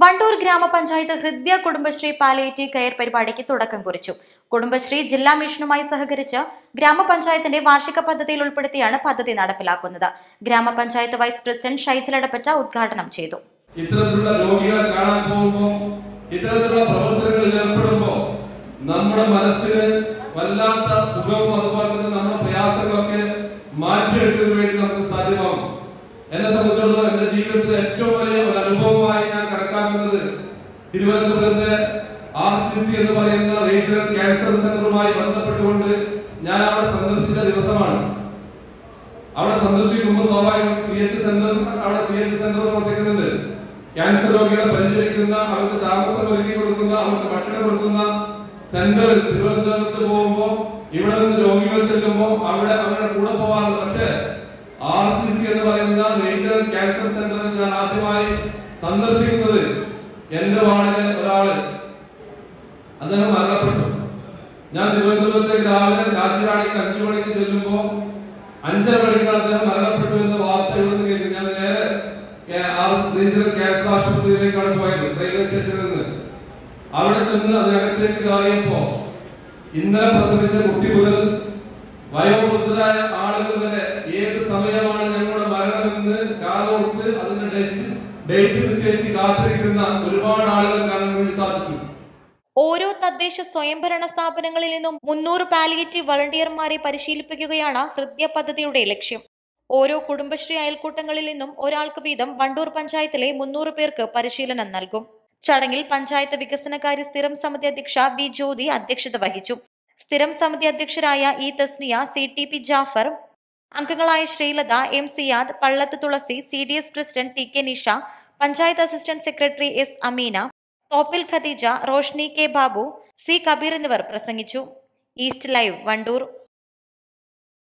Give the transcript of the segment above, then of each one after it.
Wandoor ഗ്രാമപഞ്ചായത്ത് ഹൃദയ Kudumbashree palliative care പരിപാടിക്ക് തുടക്കം കുറിച്ചു. കുടുംബശ്രീ ജില്ലാ മിഷനുമായി സഹകരിച്ച് ഗ്രാമപഞ്ചായത്തിന്റെ വാർഷിക പദ്ധതിയിൽ ഉൾപ്പെടുത്തിയാണ് പദ്ധതി നടപ്പിലാക്കുന്നത്. ഗ്രാമപഞ്ചായത്ത് വൈസ് പ്രസിഡന്റ് ഷൈജലടപ്പറ്റ ഉദ്ഘാടനം ചെയ്തു. ഇത്തരത്തിലുള്ള രോഗികളെ കാണാൻ പോകുമ്പോൾ ഇത്തരത്തിലുള്ള പ്രവർത്തനങ്ങളിൽ ഏർപ്പെടുമ്പോൾ നമ്മുടെ മനസ്സിന് വല്ലാത്ത സുഖവും അതുപോലെ തന്നെ നമ്മുടെ പ്രയാസങ്ങളൊക്കെ മാറ്റിയെടുക്കുന്നതിന് വേണ്ടി നമുക്ക് സാധ്യമാകും. എന്നെ സംബന്ധിച്ചിടത്തോളം എന്റെ ജീവിതത്തിലെ ഏറ്റവും വലിയ ഒരു അനുഭവമായി ഞാൻ കണക്കാക്കുന്നത് തിരുവനന്തപുരത്തെ ആർ സി സി എന്ന് പറയുന്ന റീജിയണൽ ക്യാൻസർ സെന്ററുമായി ബന്ധപ്പെട്ടുകൊണ്ട് ഞാൻ അവിടെ സന്ദർശിച്ച ദിവസമാണ്. അവിടെ സന്ദർശിക്കുമ്പോൾ സ്വാഭാവികം സി എച്ച് സെന്റർ അവിടെ സി എച്ച് സെന്റർ പ്രവർത്തിക്കുന്നുണ്ട്. ക്യാൻസർ രോഗികളെ പരിചരിക്കുന്ന അവർക്ക് താമസം ഒരുക്കി കൊടുക്കുന്ന അവർക്ക് ഭക്ഷണം കൊടുക്കുന്ന സെന്റർ തിരുവനന്തപുരത്ത് പോകുമ്പോൾ ഇവിടെ നിന്ന് രോഗികൾ ചെല്ലുമ്പോൾ അവിടെ അവരുടെ കൂടെ പോകാറുണ്ട്. പക്ഷേ ആർ സി സി എന്ന് പറയുന്ന റീജിയണൽ ക്യാൻസർ സെന്ററിൽ ഞാൻ ആദ്യമായി സന്ദർശിക്കുന്നത് എന്റെ വാർഡിലെ ഒരാൾ. അദ്ദേഹം മരണപ്പെട്ടു. ഞാൻ തിരുവനന്തപുരത്തേക്ക് രാവിലെ രാത്രിയാണെങ്കിൽ അഞ്ചു മണിക്ക് ചെല്ലുമ്പോ അഞ്ചര മണിക്ക് അദ്ദേഹം മരണപ്പെട്ടു എന്ന വാർത്ത എഴുതുന്നു കേട്ടു ഞാൻ നേരെ റീജിയണൽ ക്യാൻസർ ആശുപത്രിയിലേക്കാണ് പോയത് റെയിൽവേ സ്റ്റേഷനിൽ നിന്ന് അവിടെ ചെന്ന് അതിനകത്തേക്ക് കയറിയപ്പോ ഇന്നലെ പ്രസവിച്ച കുട്ടി മുതൽ വയോവൃദ്ധരായ ആളുകൾ വരെ ഒരുപാട് ആളുകൾ ഓരോ തദ്ദേശ സ്വയംഭരണ സ്ഥാപനങ്ങളിൽ നിന്നും മുന്നൂറ് പാലിയേറ്റീവ് വളണ്ടിയർമാരെ പരിശീലിപ്പിക്കുകയാണ് ഹൃദയ പദ്ധതിയുടെ ലക്ഷ്യം. ഓരോ കുടുംബശ്രീ അയൽക്കൂട്ടങ്ങളിൽ നിന്നും ഒരാൾക്ക് വീതം വണ്ടൂർ പഞ്ചായത്തിലെ മുന്നൂറ് പേർക്ക് പരിശീലനം നൽകും. ചടങ്ങിൽ പഞ്ചായത്ത് വികസനകാര്യ സ്ഥിരം സമിതി അധ്യക്ഷ വി ജ്യോതി അധ്യക്ഷത വഹിച്ചു. സ്ഥിരം സമിതി അധ്യക്ഷരായ E Thasniya C T P Jafar അംഗങ്ങളായ Sreelatha M Siyad Pallath Thulasi C D S president T K Nisha panchayat assistant secretary S Ameena Thoppil Khadeeja Roshni K Babu C Kabeer എന്നിവർ പ്രസംഗിച്ചു. East live Wandoor.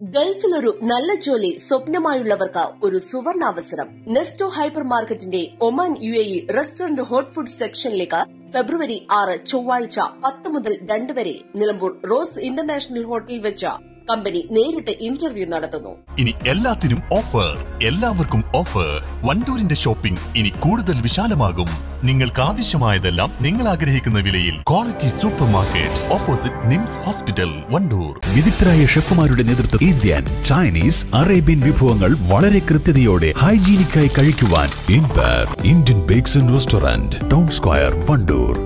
ഗൾഫിലൊരു നല്ല ജോലി സ്വപ്നമായുള്ളവർക്ക് ഒരു സുവർണാവസരം. Nesto hyper മാർക്കറ്റിന്റെ Oman U A restaurant hot food സെക്ഷനിലേക്ക് ഫെബ്രുവരി ആറ് ചൊവ്വാഴ്ച പത്ത് മുതൽ രണ്ട് വരെ നിലമ്പൂർ റോസ് ഇന്റർനാഷണൽ ഹോട്ടലിൽ വെച്ച് കമ്പനി നേരിട്ട് ഇന്റർവ്യൂ നടത്തുന്നു. ഇനി എല്ലാത്തിനും ഓഫർ. എല്ലാവർക്കും ഓഫർ. വണ്ടൂരിന്റെ ഷോപ്പിംഗ് ഇനി കൂടുതൽ വിശാലമാകും. നിങ്ങൾക്ക് ആവശ്യമായതെല്ലാം നിങ്ങൾ ആഗ്രഹിക്കുന്ന വിലയിൽ quality supermarket opposite NIMS hospital Wandoor. വിദഗ്ധരായ ഷെഫുമാരുടെ നേതൃത്വം ഇന്ത്യൻ ചൈനീസ് അറേബ്യൻ വിഭവങ്ങൾ വളരെ കൃത്യതയോടെ ഹൈജീനിക്കായി കഴിക്കുവാൻ ഇൻപർ Indian bakes and restaurant town square Wandoor.